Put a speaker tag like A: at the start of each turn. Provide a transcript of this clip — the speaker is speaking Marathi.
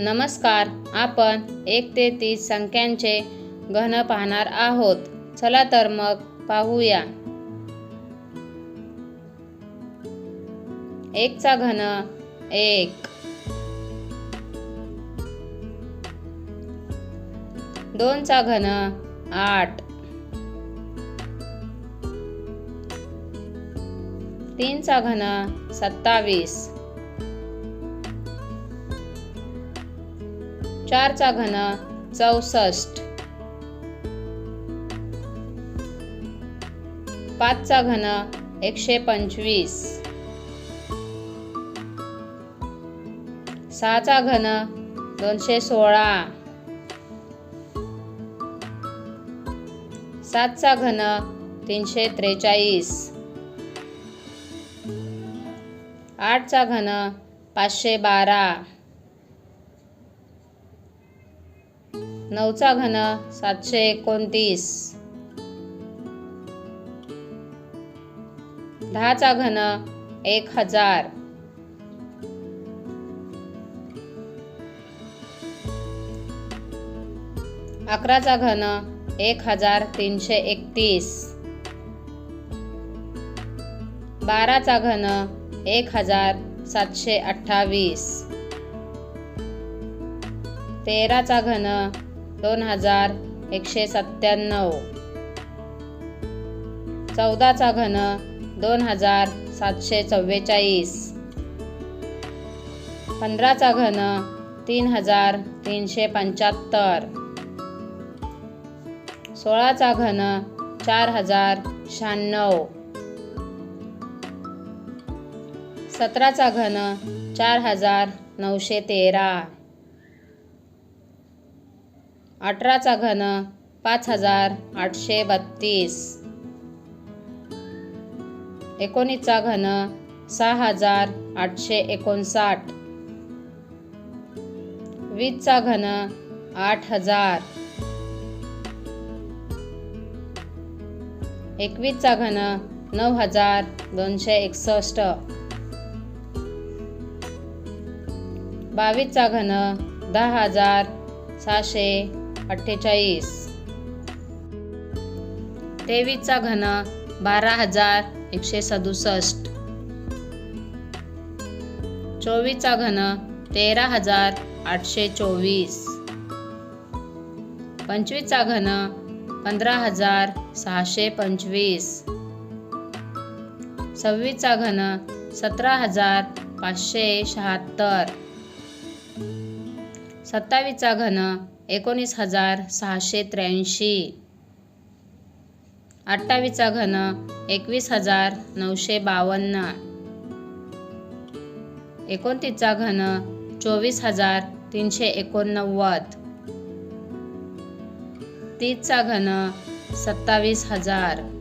A: नमस्कार आपण एक ते तीस संख्यांचे घन पाहणार आहोत. चला तर मग पाहूया. एकचा घन एक. दोनचा घन आठ. तीनचा घन सत्तावीस. चारचा घन चौसष्ट. पाचचा घन एकशे पंचवीस. सहाचा घन दोनशे सोळा. सातचा घन तीनशे त्रेचाळीस. आठचा घन पाचशे बारा. नऊचा घन सातशे एकोणतीस. दहाचा घन एक हजार. अकराचा घन एक हजार तीनशे एकतीस. बाराचा घन एक हजार सातशे अठ्ठावीस. तेराचा घन दोन हजार एकशे सत्त्याण्णव. चौदाचा घन दोन हजार सातशे चव्वेचाळीस. पंधराचा घन तीन हजार तीनशे पंच्याहत्तर. सोळाचा घन चार हजार शहाण्णव. सतराचा घन चार हजार नऊशे तेरा. अठराचा घन पाच हजार आठशे बत्तीस. एकोणीसचा घन सहा हजार आठशे एकोणसाठ. वीसचा घन आठ हजार. एकवीसचा घन नऊ हजार दोनशे एकसष्ट. बावीसचा घन दहा हजार सहाशे अठ्ठेचाळीस. तेवीसचा घन बारा हजार एकशे सदुसष्ट. चोवीसचा घन तेरा हजार आठशे चोवीस. पंचवीसचा घन पंधरा हजार सहाशे पंचवीस. सव्वीसचा घन सतरा हजार पाचशे शहात्तर. सत्तावीसचा घन एकोणीस हजार सहाशे त्र्याऐंशी. अठ्ठावीसचा घन एकवीस हजार नऊशे बावन्न. एकोणतीसचा घन चोवीस हजार तीनशे एकोणनव्वद. तीसचा घन सत्तावीस हजार.